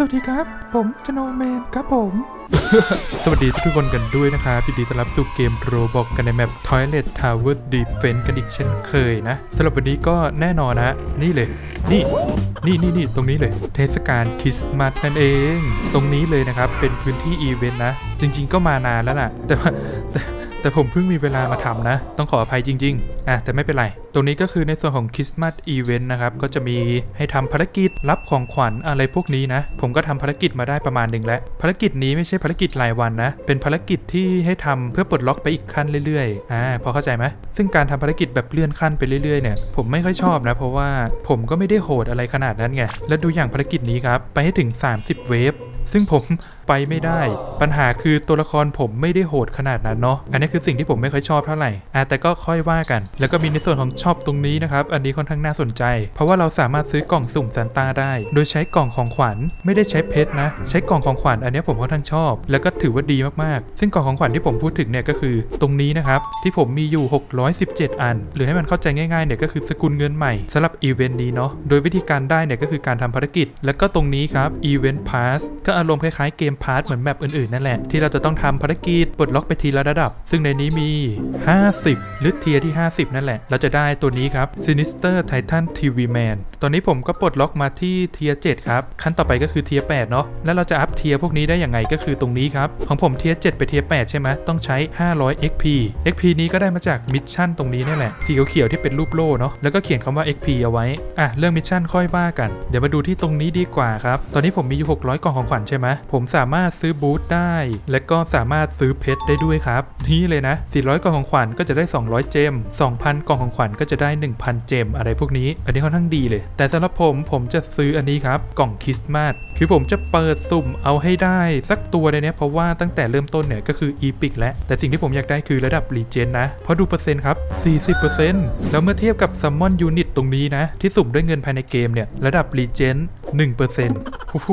สวัสดีครับ ผมชโนแมนครับผม สวัสดีทุกคนกันด้วยนะครับยินดีต้อนรับสู่เกมโรบอกกันในแมป Toilet Tower Defense กันอีกเช่นเคยนะสำหรับวันนี้ก็แน่นอนนะนี่เลย นี่นี่นี่นี่ตรงนี้เลย เทศกาลคริสต์มาสนั่นเอง ตรงนี้เลยนะครับ เป็นพื้นที่อีเวนต์นะ จริง ๆ ก็มานานแล้วล่ะแต่ว่าแต่ผมเพิ่งมีเวลามาทำนะ ต้องขออภัยจริง ๆ อะแต่ไม่เป็นไร รงนี้ก็คือในส่วนของคริสต์มาสอีเวนต์นะครับ ก็จะมีให้ทำภารกิจรับของขวัญอะไรพวกนี้นะ ผมก็ทำภารกิจมาได้ประมาณหนึ่งแล้วภารกิจนี้ไม่ใช่ภารกิจรายวันนะ เป็นภารกิจที่ให้ทำเพื่อปลดล็อกไปอีกขั้นเรื่อยๆอ่าพอเข้าใจไหมซึ่งการทำภารกิจแบบเลื่อนขั้นไปเรื่อยๆเนี่ยผมไม่ค่อยชอบนะ เพราะว่าผมก็ไม่ได้โหดอะไรขนาดนั้นไงแล้วดูอย่างภารกิจนี้ครับไปให้ถึง 30 เวฟซึ่งผมไปไม่ได้ ปัญหาคือตัวละครผมไม่ได้โหดขนาดนั้นเนาะ อันนี้คือสิ่งที่ผมไม่ค่อยชอบเท่าไหร่อะแต่ก็ค่อยว่ากัน แล้วก็มีในส่วนของชอปตรงนี้นะครับ อันนี้ค่อนข้างน่าสนใจ เพราะว่าเราสามารถซื้อกล่องสุ่มซานต้าได้ โดยใช้กล่องของขวัญไม่ได้ใช้เพชรนะ ใช้กล่องของขวัญอันนี้ผมค่อนข้างชอบ แล้วก็ถือว่าดีมากๆ ซึ่งกล่องของขวัญที่ผมพูดถึงเนี่ยก็คือ ตรงนี้นะครับที่ผมมีอยู่ 617 อัน หรือให้มันเข้าใจง่ายๆเนี่ยก็คือสกุลเงินใหม่สำหรับอีเวนต์นี้เนาะโดยวิธีการได้เนี่ยก็คือการทำภารกิจ แล้วก็ตรงนี้ครับ Event Pass ก็อารมณ์คล้ายๆเกมพาร์ทเหมือนแมปอื่นๆนั่นแหละที่เราจะต้องทำภารกิจปลดล็อกไปทีละระดับ ซึ่งในนี้มี 50 หรือเทียร์ที่ 50 นั่นแหละ เราจะได้ตัวนี้ครับ Sinister Titan TV Man ตอนนี้ผมก็ปลดล็อกมาที่เทียร์7ครับ ขั้นต่อไปก็คือเทียร์8เนาะ แล้วเราจะอัพเทียร์พวกนี้ได้ยังไงก็คือตรงนี้ครับ ของผมเทียร์7ไปเทียร์8ใช่ไหมต้องใช้ 500 XP XP นี้ก็ได้มาจากมิชชั่นตรงนี้นี่แหละ สีเขียวๆที่เป็นรูปโล่เนาะ แล้วก็เขียนคำว่า XP เอาไว้ อะ เรื่องมิชชั่นค่อยว่ากัน เดี๋ยวมาดูที่ตรงนี้ดีกว่าครับ ตอนนี้ผมมีอยู่ 600 กล่องของขวัญใช่ไหมผมสามารถซื้อบูทได้ และก็สามารถซื้อเพชรได้ด้วยครับ นี่เลยนะ 400 กล่องของขวัญก็จะได้ 200 เจม 2,000 กล่องของขวัญก็จะได้ 1,000 เจมอะไรพวกนี้ อันนี้ค่อนข้างดีเลย แต่สำหรับผมผมจะซื้ออันนี้ครับกล่องคริสต์มาสคือผมจะเปิดสุ่มเอาให้ได้สักตัวเลยเนี่ยเพราะว่าตั้งแต่เริ่มต้นเนี่ยก็คืออีพิกแล้วแต่สิ่งที่ผมอยากได้คือระดับรีเจนนะเพราะดูเปอร์เซ็นต์ครับ 40%แล้วเมื่อเทียบกับซัมมอนยูนิตตรงนี้นะ ที่สุ่มด้วยเงินภายในเกมเนี่ยระดับรีเจน1%โอ้โห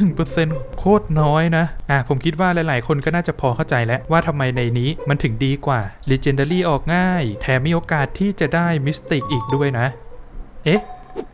1%โคตรน้อยนะ อะผมคิดว่าหลาย ๆ คนก็น่าจะพอเข้าใจแล้วว่าทำไมในนี้มันถึงดีกว่า Legendary ออกง่าย แถมมีโอกาสที่จะได้มิสติกอีกด้วยนะ เอ๊ะ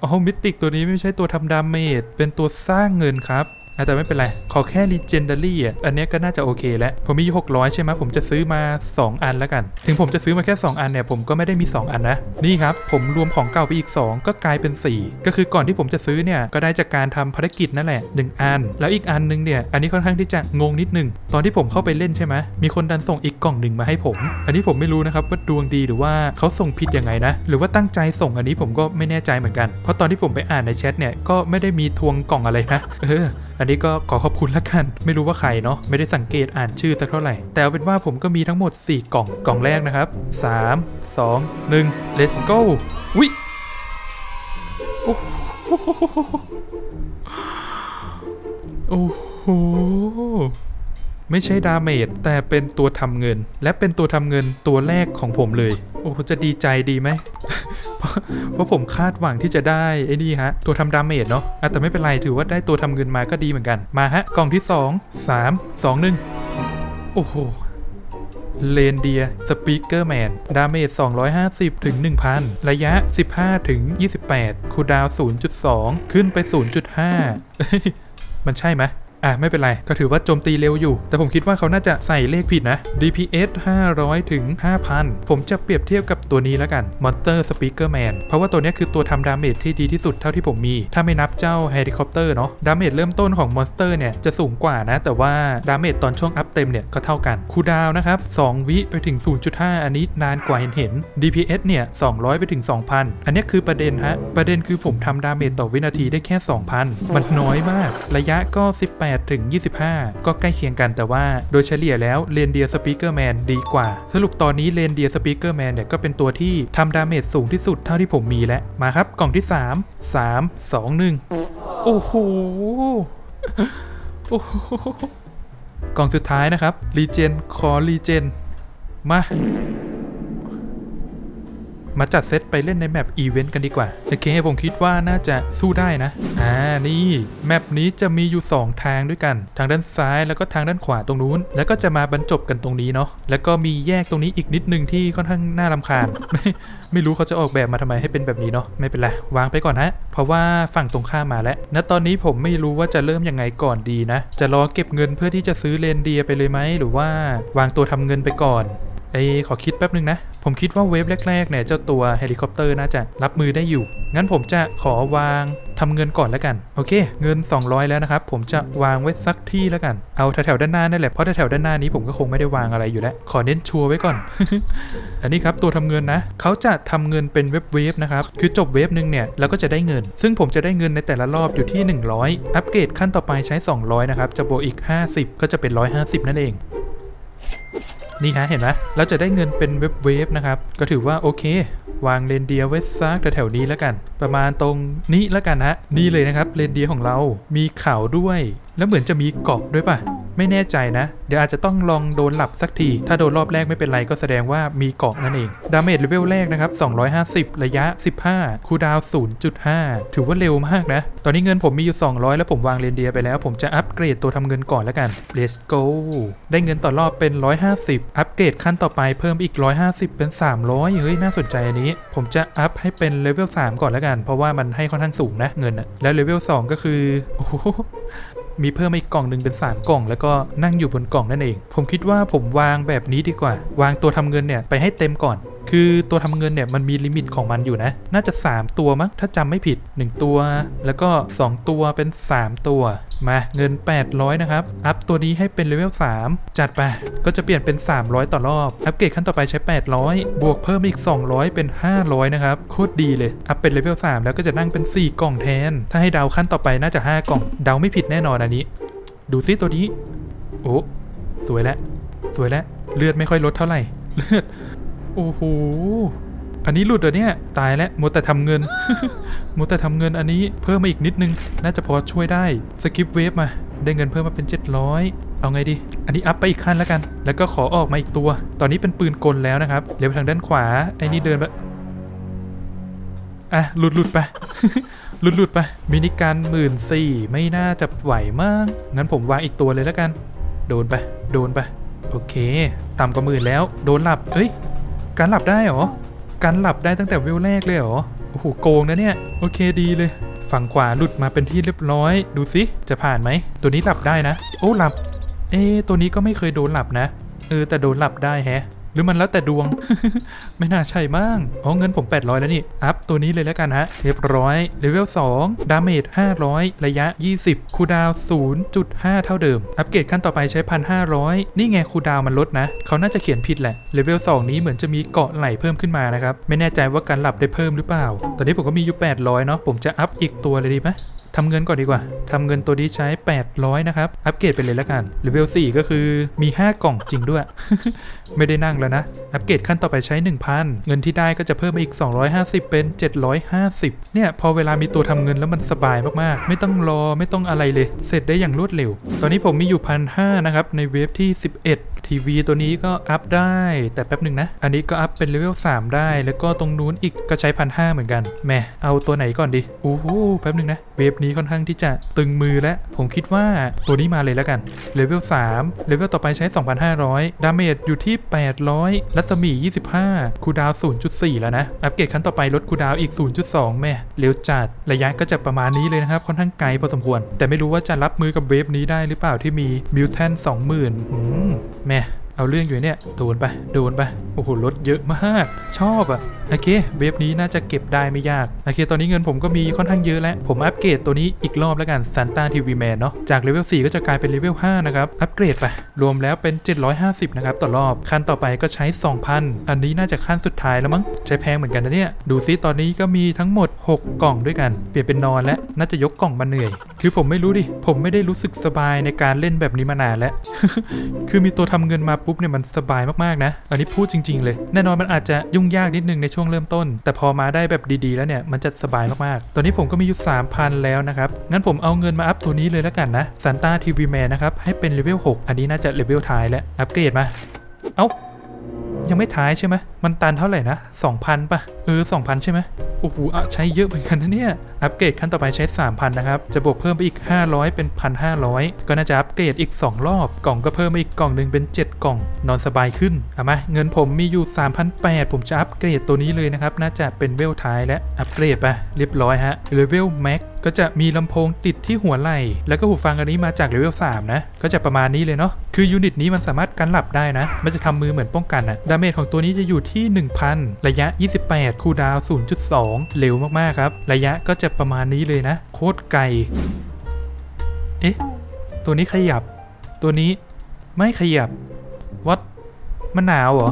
อ๋อ มิสติกตัวนี้ไม่ใช่ตัวทำดาเมจ เป็นตัวสร้างเงินครับ แต่ไม่เป็นไร ขอแค่ Legendary อะ อันเนี้ยก็น่าจะโอเคแล้ว ผมมีอยู่600 ใช่ไหม ผมจะซื้อมา 2 อันแล้วกัน ถึงผมจะซื้อมาแค่ 2 อันเนี่ย ผมก็ไม่ได้มี 2 อันนะ นี่ครับ ผมรวมของเก่าไปอีก 2 ก็กลายเป็น 4 ก็คือก่อนที่ผมจะซื้อเนี่ย ก็ได้จากการทำภารกิจนั่นแหละ 1 อัน แล้วอีกอันนึงเนี่ย อันนี้ค่อนข้างที่จะงงนิดนึง ตอนที่ผมเข้าไปเล่นใช่ไหมมีคนดันส่งอีกกล่องหนึ่งมาให้ผม อันนี้ผมไม่รู้นะครับว่าดวงดีหรือว่าเขาส่งผิดยังไงนะ หรือว่าตั้งใจส่งอันนี้ผมก็ไม่แน่ใจเหมือนกัน เพราะตอนที่ผมไปอ่านในแชทเนี่ยก็ไม่ได้มีทวงกล่องอะไรนะ เอออันนี้ก็ขอขอบคุณละกัน ไม่รู้ว่าใครเนาะไม่ได้สังเกตอ่านชื่อสักเท่าไหร่ แต่เอาเป็นว่าผมก็มีทั้งหมด 4 กล่องกล่องแรกนะครับ 3 2 1 let's go วิโอ้โหโอ้โหไม่ใช่ดาเมจแต่เป็นตัวทำเงิน และเป็นตัวทำเงินตัวแรกของผมเลย โอ้โหจะดีใจดีไหม เพราะเพราะผมคาดหวังที่จะได้ไอ้นี่ฮะ ตัวทำดาเมจเนาะอะแต่ไม่เป็นไรถือว่าได้ตัวทำเงินมาก็ดีเหมือนกัน มาฮะ กล่องที่ 2 3 2 1 โอ้โหเลนเดียสปีกเกอร์แมน ดาเมจ 250 ถึง 1,000 ระยะ 15 ถึง 28 คูดาวน์0.2 ขึ้นไป 0.5 มันใช่ไหม อะไม่เป็นไร ก็ถือว่าโจมตีเร็วอยู่ แต่ผมคิดว่าเขาน่าจะใส่เลขผิดนะ DPS 500 ถึง 5,000 ผมจะเปรียบเทียบกับตัวนี้แล้วกัน Monster Speaker Man เพราะว่าตัวนี้คือตัวทำดาเมจที่ดีที่สุดเท่าที่ผมมี ถ้าไม่นับเจ้าเฮลิคอปเตอร์เนาะ ดาเมจเริ่มต้นของ Monster เนี่ยจะสูงกว่านะ แต่ว่าดาเมจตอนช่วงอัพเต็มเนี่ยก็เท่ากัน คูดาวนะครับ 2 วิไปถึง 0.5 อันนี้นานกว่าเห็นเห็น DPS เนี่ย 200 ไปถึง 2,000 อันนี้คือประเด็นฮะ ประเด็นคือผมทำดาเมจต่อวินาทีได้แค่ 2,000 มันน้อยมาก ระยะก็ 18ถึง 25 ก็ใกล้เคียงกันแต่ว่าโดยเฉลี่ยแล้วเลนเดียสปีกเกอร์แมนดีกว่า สรุปตอนนี้เลนเดียสปีกเกอร์แมนเนี่ยก็เป็นตัวที่ทำดาเมจสูงที่สุดเท่าที่ผมมีแล้วมาครับกล่องที่ 3 3 2 1 โอ้โหโอ้โหกล่องสุดท้ายนะครับรีเจนคอรีเจนมา มาจัดเซตไปเล่นในแมปอีเวนต์กันดีกว่า โอเคผมคิดว่าน่าจะสู้ได้นะ อ่า นี่ แมปนี้จะมีอยู่ 2 ทางด้วยกัน ทางด้านซ้ายแล้วก็ทางด้านขวาตรงนู้น แล้วก็จะมาบรรจบกันตรงนี้เนาะ แล้วก็มีแยกตรงนี้อีกนิดนึงที่ค่อนข้างน่ารำคาญ ไม่ไม่รู้เขาจะออกแบบมาทำไมให้เป็นแบบนี้เนาะ ไม่เป็นไร วางไปก่อนนะเพราะว่าฝั่งตรงข้ามมาแล้ว ณ ตอนนี้ผมไม่รู้ว่าจะเริ่มยังไงก่อนดีนะ จะรอเก็บเงินเพื่อที่จะซื้อเรนเดียไปเลยไหม หรือว่าวางตัวทำเงินไปก่อน ไอ้ขอคิดแป๊บนึงนะ ผมคิดว่าเวฟแรกๆเนี่ยเจ้าตัวเฮลิคอปเตอร์น่าจะรับมือได้อยู่ งั้นผมจะขอวางทำเงินก่อนแล้วกัน โอเค เงิน 200 แล้วนะครับ ผมจะวางไว้สักที่แล้วกัน เอาแถวๆด้านหน้านั่นแหละ เพราะแถวๆด้านหน้านี้ผมก็คงไม่ได้วางอะไรอยู่แล้ว ขอเน้นชัวร์ไว้ก่อน อันนี้ครับตัวทำเงินนะ เขาจะทำเงินเป็นเว็บเวฟนะครับ คือจบเวฟหนึ่งเนี่ยเราก็จะได้เงิน ซึ่งผมจะได้เงินในแต่ละรอบอยู่ที่ 100 อัปเกรดขั้นต่อไปใช้ 200 นะครับ จะบวกอีก 50 ก็จะเป็น 150 นั่นเอง นี่ฮะเห็นไหมเราจะได้เงินเป็นเว็บเวฟนะครับ ก็ถือว่าโอเค วางเลนเดียไว้ซักแถวๆนี้แล้วกัน ประมาณตรงนี้แล้วกันฮะนี่เลยนะครับเลนเดียของเรามีเขาด้วยแล้วเหมือนจะมีเกาะด้วยป่ะ ไม่แน่ใจนะ เดี๋ยวอาจจะต้องลองโดนหลับสักที ถ้าโดนรอบแรกไม่เป็นไรก็แสดงว่ามีเกาะนั่นเอง ดาเมจเลเวลแรกนะครับ 250 ระยะ 15 คูดาวน์0.5 ถือว่าเร็วมากนะ ตอนนี้เงินผมมีอยู่ 200 แล้วผมวางเรนเดียร์ไปแล้ว ผมจะอัปเกรดตัวทำเงินก่อนแล้วกัน let's go ได้เงินต่อรอบเป็น 150 อัปเกรดขั้นต่อไปเพิ่มอีก 150 เป็น 300 เฮ้ยน่าสนใจอันนี้ ผมจะอัพให้เป็นเลเวล3ก่อนแล้วกัน เพราะว่ามันให้ค่อนข้างสูงนะเงินอะแล้วเลเวล2ก็คือโอ้ มีเพิ่มมาอีกกล่องหนึ่งเป็น 3 กล่อง แล้วก็นั่งอยู่บนกล่องนั่นเอง ผมคิดว่าผมวางแบบนี้ดีกว่า วางตัวทำเงินเนี่ยไปให้เต็มก่อน คือตัวทำเงินเนี่ยมันมีลิมิตของมันอยู่นะ น่าจะ 3 ตัวมั้งถ้าจำไม่ผิด 1 ตัว แล้วก็ 2 ตัวเป็น 3 ตัว มาเงิน 800 นะครับ อัพตัวนี้ให้เป็นเลเวล 3 จัดไป ก็จะเปลี่ยนเป็น 300 ต่อรอบ อัปเกรดขั้นต่อไปใช้ 800 บวกเพิ่มอีก 200 เป็น 500 นะครับ โคตรดีเลย อัพเป็นเลเวล 3 แล้วก็จะนั่งเป็น 4 กล่องแทน ถ้าให้เดาขั้นต่อไปน่าจะ 5 กล่อง เดาไม่ผิดแน่นอนอันนี้ ดูซิตัวนี้ โอ้สวยแล้ว สวยแล้ว เลือดไม่ค่อยลดเท่าไหร่ เลือด โอ้โห อันนี้หลุดเหรอเนี่ย ตายแล้วมัวแต่ทำเงินมัวแต่ทำเงินอันนี้เพิ่มมาอีกนิดนึง น่าจะพอช่วยได้สกิปเวฟมา ได้เงินเพิ่มมาเป็น 700 เอาไงดี อันนี้อัพไปอีกขั้นแล้วกัน แล้วก็ขอออกมาอีกตัว ตอนนี้เป็นปืนกลแล้วนะครับเลี้ยวไปทางด้านขวาไอ้นี่เดินไปอะหลุดหลุดไปหลุดหลุดไปมินิการหมื่นสี่ไม่น่าจะไหวมาก งั้นผมวางอีกตัวเลยแล้วกัน โดนไป โดนไป โอเค ต่ำกว่าหมื่นแล้ว โดนหลับ เอ้ย การหลับได้เหรอ การหลับได้ตั้งแต่เวลแรกเลยเหรอ โอ้โหโกงนะเนี่ย โอเคดีเลย ฝั่งขวาหลุดมาเป็นที่เรียบร้อย ดูสิ จะผ่านไหม ตัวนี้หลับได้นะ โอ้หลับ เอ๊ตัวนี้ก็ไม่เคยโดนหลับนะ เออแต่โดนหลับได้แฮะ หรือมันแล้วแต่ดวง ไม่น่าใช่มั้งอ๋อเงินผม 800 แล้วนี่อัพตัวนี้เลยแล้วกันฮะเรียบร้อยเลเวล2ดาเมจ500 ระยะ 20 คูดาวน์0.5 เท่าเดิม อัปเกรดขั้นต่อไปใช้ 1,500 นี่ไงคูดาวมันลดนะ เขาน่าจะเขียนผิดแหละเลเวล2นี้เหมือนจะมีเกาะไหลเพิ่มขึ้นมานะครับ ไม่แน่ใจว่าการหลับได้เพิ่มหรือเปล่า ตอนนี้ผมก็มีอยู่ 800 เนาะผมจะอัพอีกตัวเลยดีไหม ทำเงินก่อนดีกว่าทำเงินตัวนี้ใช้ 800 นะครับ อัปเกรดไปเลยแล้วกันเลเวล4ก็คือมี 5 กล่องจริงด้วย ไม่ได้นั่งแล้วนะ อัปเกรดขั้นต่อไปใช้ 1,000 เงินที่ได้ก็จะเพิ่มมาอีก 250 เป็น 750 เนี่ย พอเวลามีตัวทำเงินแล้วมันสบายมากๆ ไม่ต้องรอไม่ต้องอะไรเลย เสร็จได้อย่างรวดเร็ว ตอนนี้ผมมีอยู่1,500นะครับ ในเวฟที่ 11 ทีวีตัวนี้ก็อัพได้ แต่แป๊บหนึ่งนะ อันนี้ก็อัพเป็นเลเวล3ได้ แล้วก็ตรงนู้นอีกก็ใช้1,500เหมือนกันแหมเอาตัวไหนก่อนดีโอ้โหแป๊บหนึ่งนะเวฟนี้ค่อนข้างที่จะตึงมือและผมคิดว่าตัวนี้มาเลยแล้วกันเลเวล3เลเวลต่อไปใช้ 2,500 ดาเมจอยู่ที่ 800 รัศมี 25 คูดาวน์0.4 แล้วนะ อัปเกรดขั้นต่อไปลดคูดาวน์อีก 0.2 แม่เร็วจัด ระยะก็จะประมาณนี้เลยนะครับ ค่อนข้างไกลพอสมควร แต่ไม่รู้ว่าจะรับมือกับเวฟนี้ได้หรือเปล่าที่มีมิวแทน20,000แม่ เอาเรื่องอยู่เนี่ยโดนไปโดนไปโอ้โหลดเยอะมาก ชอบอะโอเคเวฟนี้น่าจะเก็บได้ไม่ยากโอเคตอนนี้เงินผมก็มีค่อนข้างเยอะแล้ว ผมอัปเกรดตัวนี้อีกรอบแล้วกันซันต้าทีวีแมนเนาะจากเลเวล4ก็จะกลายเป็นเลเวล5นะครับอัปเกรดไป รวมแล้วเป็น 750 นะครับ ต่อรอบ ขั้นต่อไปก็ใช้ 2,000 อันนี้น่าจะขั้นสุดท้ายแล้วมั้งใช้แพงเหมือนกันนะเนี่ย ดูซิตอนนี้ก็มีทั้งหมด 6 กล่องด้วยกัน เปลี่ยนเป็นนอนแล้วน่าจะยกกล่องมาเหนื่อย คือผมไม่รู้ดิผมไม่ได้รู้สึกสบายในการเล่นแบบนี้มานานแล้วคือมีตัวทำเงินมาปุ๊บเนี่ยมันสบายมากๆนะ อันนี้พูดจริง ๆ เลย แน่นอนมันอาจจะยุ่งยากนิดนึงในช่วงเริ่มต้น แต่พอมาได้แบบดีๆ แล้วเนี่ยมันจะสบายมากๆ ตอนนี้ผมก็มีอยู่3,000 แล้วนะครับ งั้นผมเอาเงินมาอัพตัวนี้เลยแล้วกันนะซันต้าทีวีแมนนะครับให้เป็นเลเวล6อันนี้น่าจะเลเวลท้ายแล้วอัปเกรดมา เอ้ายังไม่ท้ายใช่ไหมมันตันเท่าไหร่นะ2,000ป่ะเออ2,000 ใช่ไหมโอ้โหอะใช้เยอะเหมือนกันนะเนี่ย อัปเกรดขั้นต่อไปใช้ 3,000 นะครับ จะบวกเพิ่มไปอีก 500 เป็น 1,500 ก็น่าจะอัปเกรดอีก 2 รอบ กล่องก็เพิ่มมาอีกกล่องหนึ่งเป็น 7 กล่อง นอนสบายขึ้นเอามาเงินผมมีอยู่ 3,800 ผมจะอัปเกรดตัวนี้เลยนะครับ น่าจะเป็นเวลท้ายและอัปเกรดไปเรียบร้อยฮะเลเวลแม็กก็จะมีลำโพงติดที่หัวไหล่ แล้วก็หูฟังอันนี้มาจากเลเวล3นะ ก็จะประมาณนี้เลยเนาะ คือยูนิตนี้มันสามารถกันหลับได้นะ มันจะทำมือเหมือนป้องกันอะดาเมจของตัวนี้จะอยู่ที่ 1000 ระยะ 28 คูดาว 0.2 เร็วมากๆครับ ระยะก็จะประมาณนี้เลยนะ โคตรไกล เอ๊ะ ตัวนี้ขยับ ตัวนี้ไม่ขยับ วัดมันหนาวเหรอ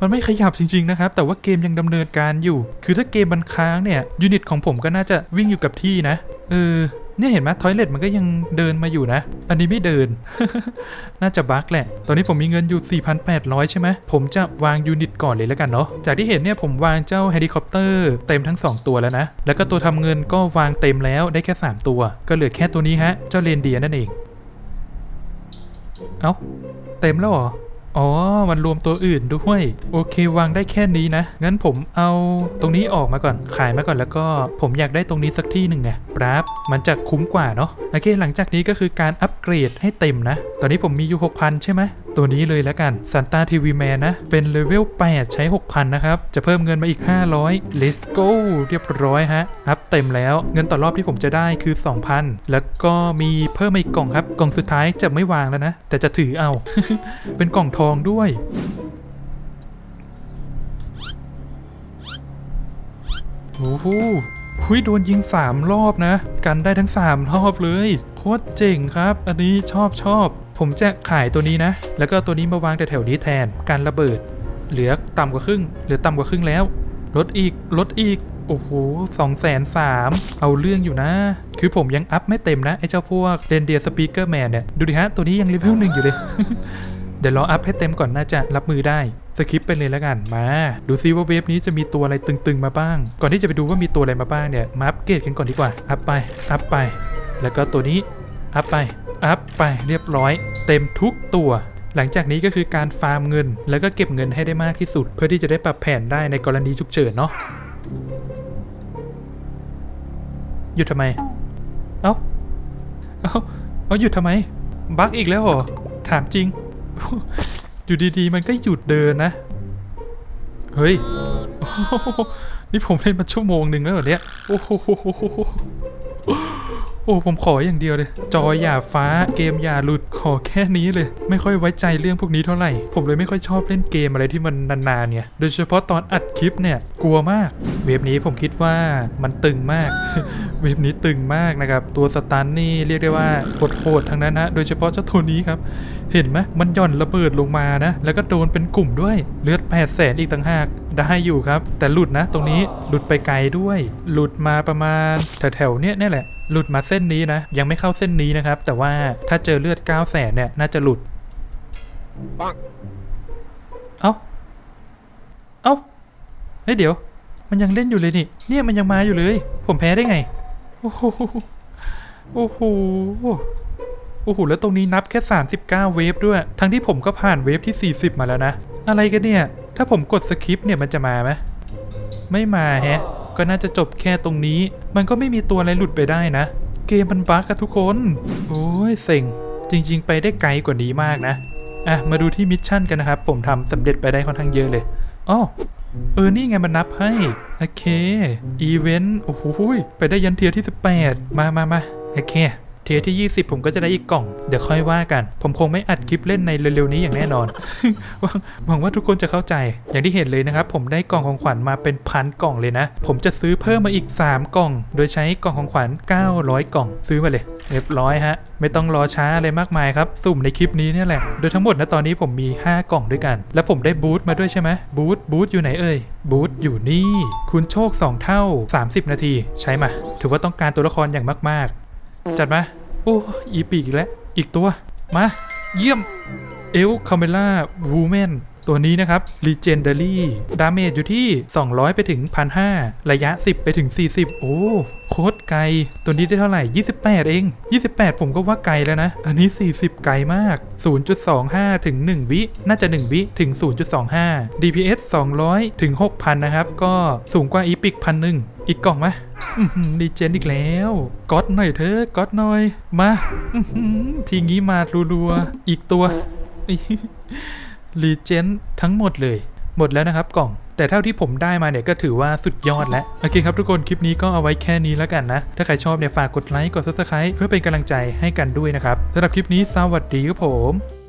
มันไม่ขยับจริง ๆ นะครับ แต่ว่าเกมยังดำเนินการอยู่ คือถ้าเกมมันค้างเนี่ย ยูนิตของผมก็น่าจะวิ่งอยู่กับที่นะ เออ เนี่ยเห็นไหมทอยเลทมันก็ยังเดินมาอยู่นะ อันนี้ไม่เดิน น่าจะบั๊กแหละ ตอนนี้ผมมีเงินอยู่ 4,800 ใช่ไหม ผมจะวางยูนิตก่อนเลยแล้วกันเนาะ จากที่เห็นเนี่ยผมวางเจ้าเฮลิคอปเตอร์เต็มทั้ง 2 ตัวแล้วนะ แล้วก็ตัวทำเงินก็วางเต็มแล้วได้แค่ 3 ตัว ก็เหลือแค่ตัวนี้ฮะ เจ้าเรนเดียนั่นเอง เอ้า เต็มแล้วเหรอ อ๋อ มันรวมตัวอื่นด้วย โอเควางได้แค่นี้นะ งั้นผมเอาตรงนี้ออกมาก่อน ขายมาก่อนแล้วก็ผมอยากได้ตรงนี้สักที่หนึ่งไงปั๊บมันจะคุ้มกว่าเนาะ โอเค หลังจากนี้ก็คือการอัปเกรดให้เต็มนะ ตอนนี้ผมมีอยู่ 6,000 ใช่ไหม ตัวนี้เลยแล้วกันซันตาทีวีแมนนะ เป็นเลเวล 8 ใช้ 6,000 นะครับ จะเพิ่มเงินมาอีก 500 let's go เรียบร้อยฮะ อัพเต็มแล้ว เงินต่อรอบที่ผมจะได้คือ 2,000 แล้วก็มีเพิ่มมาอีกกล่องครับ กล่องสุดท้ายจะไม่วางแล้วนะ แต่จะถือเอา เป็นกล่องทองด้วยโอ้โหหุยโดนยิง 3 รอบนะ กันได้ทั้ง 3 รอบเลย โคตรเจ๋งครับ อันนี้ชอบชอบ ผมจะขายตัวนี้นะ แล้วก็ตัวนี้มาวางแต่แถวนี้แทน การระเบิด เหลือต่ำกว่าครึ่ง เหลือต่ำกว่าครึ่งแล้ว ลดอีก ลดอีก โอ้โหสองแสนสามเอาเรื่องอยู่นะ คือผมยังอัพไม่เต็มนะ ไอ้เจ้าพวกเรนเดียสปีกเกอร์แมนเนี่ย ดูดิฮะ ตัวนี้ยังเลเวลหนึ่งอยู่เลย เดี๋ยวรออัพให้เต็มก่อนน่าจะรับมือได้สคิปไปเลยแล้วกันมา ดูซิว่าเวฟนี้จะมีตัวอะไรตึงๆมาบ้าง ก่อนที่จะไปดูว่ามีตัวอะไรมาบ้างเนี่ยมาอัปเกรดกันก่อนดีกว่า อัพไป อัพไป แล้วก็ตัวนี้ อัพไป อัพไปเรียบร้อย เต็มทุกตัว หลังจากนี้ก็คือการฟาร์มเงิน แล้วก็เก็บเงินให้ได้มากที่สุด เพื่อที่จะได้ปรับแผนได้ในกรณีฉุกเฉินเนาะหยุดทำไม เอ้า เอ้า เอาหยุดทำไม บั๊กอีกแล้วเหรอ ถามจริง อยู่ดีๆ มันก็หยุดเดินนะ เฮ้ย นี่ผมเล่นมาชั่วโมงหนึ่งแล้วเหรอเนี่ย โอ้โห โอ้ผมขออย่างเดียวเลย จออย่าฟ้าเกมอย่าหลุดขอแค่นี้เลย ไม่ค่อยไว้ใจเรื่องพวกนี้เท่าไหร่ ผมเลยไม่ค่อยชอบเล่นเกมอะไรที่มันนานๆเนี่ย โดยเฉพาะตอนอัดคลิปเนี่ยกลัวมาก เว็บนี้ผมคิดว่ามันตึงมาก เว็บนี้ตึงมากนะครับ ตัวสตันนี่เรียกได้ว่าโหดๆทั้งนั้นนะโดยเฉพาะเจ้าตัวนี้ครับ เห็นไหมมันหย่อนระเบิดลงมานะ แล้วก็โดนเป็นกลุ่มด้วยเลือดแปดแสนอีกต่างหาก ได้อยู่ครับ แต่หลุดนะ ตรงนี้หลุดไปไกลด้วย หลุดมาประมาณแถวๆเนี้ยเนี่ยแหละ หลุดมาเส้นนี้นะ ยังไม่เข้าเส้นนี้นะครับ แต่ว่าถ้าเจอเลือด9 0 0แสนเนี่ยน่าจะหลุดเอ้าเอ้าเฮ้ยเดี๋ยว มันยังเล่นอยู่เลยนี่ เนี่ยมันยังมาอยู่เลย ผมแพ้ได้ไง โอ้โหโอ้โหโอ้โห แล้วตรงนี้นับแค่ 39 เวฟด้วย ทั้งที่ผมก็ผ่านเวฟที่ 40 มาแล้วนะ อะไรกันเนี่ย ถ้าผมกดสคริปเนี่ยมันจะมาไหมไม่มาแฮะ ก็น่าจะจบแค่ตรงนี้ มันก็ไม่มีตัวอะไรหลุดไปได้นะ เกมมันบั๊กอะทุกคน โอ้ยเซ็ง จริง ๆ ไปได้ไกลกว่านี้มากนะ อะ มาดูที่มิชชั่นกันนะครับ ผมทำสำเร็จไปได้ค่อนข้างเยอะเลยอ๋อเออ นี่ไงมันนับให้ โอเค อีเวนต์ โอ้โห ไปได้ยันเทียร์ที่ 18 มามามาโอเค ทียร์ที่ 20 ผมก็จะได้อีกกล่อง เดี๋ยวค่อยว่ากัน ผมคงไม่อัดคลิปเล่นในเร็วๆนี้อย่างแน่นอนหวังหวังว่าทุกคนจะเข้าใจ อย่างที่เห็นเลยนะครับ ผมได้กล่องของขวัญมาเป็นพันกล่องเลยนะ ผมจะซื้อเพิ่มมาอีก 3 กล่อง โดยใช้กล่องของขวัญ 900 กล่อง ซื้อมาเลย เรียบร้อยฮะ ไม่ต้องรอช้าอะไรมากมายครับ สุ่มในคลิปนี้นี่แหละ โดยทั้งหมดนะตอนนี้ผมมี 5 กล่องด้วยกัน แล้วผมได้บูธมาด้วยใช่ไหมบูธบูธอยู่ไหนเอ่ย บูธอยู่นี่ คุณโชค 2 เท่า 30 นาที ใช้มา ถือว่าต้องการตัวละครอย่างมากๆ จัดมา โอ้อีปีกอีกแล้ว อีกตัว มา เยี่ยมเอลคาเมล่าวูแมนตัวนี้นะครับ Legendary ดาเมจอยู่ที่ 200 ไปถึง 1,500 ระยะ 10 ไปถึง 40 โอ้ โคตรไกล ตัวนี้ได้เท่าไหร่ 28 เอง 28 ผมก็ว่าไกลแล้วนะ อันนี้ 40 ไกลมาก 0.25 ถึง 1 วิ น่าจะ 1 วิถึง 0.25 DPS 200 ถึง 6,000 นะครับ ก็สูงกว่าอีพิกพันหนึ่ง อีกกล่องไหมดีเจนอีกแล้วก๊อตหน่อยเถอะก๊อตหน่อย มาทีงี้มารัวๆอีกตัวรีเจนทั้งหมดเลย หมดแล้วนะครับกล่องแต่เท่าที่ผมได้มาเนี่ยก็ถือว่าสุดยอดแล้ว โอเคครับทุกคนคลิปนี้ก็เอาไว้แค่นี้แล้วกันนะ ถ้าใครชอบเนี่ยฝากกดไลค์กด subscribe เพื่อเป็นกำลังใจให้กันด้วยนะครับสำหรับคลิปนี้สวัสดีครับผม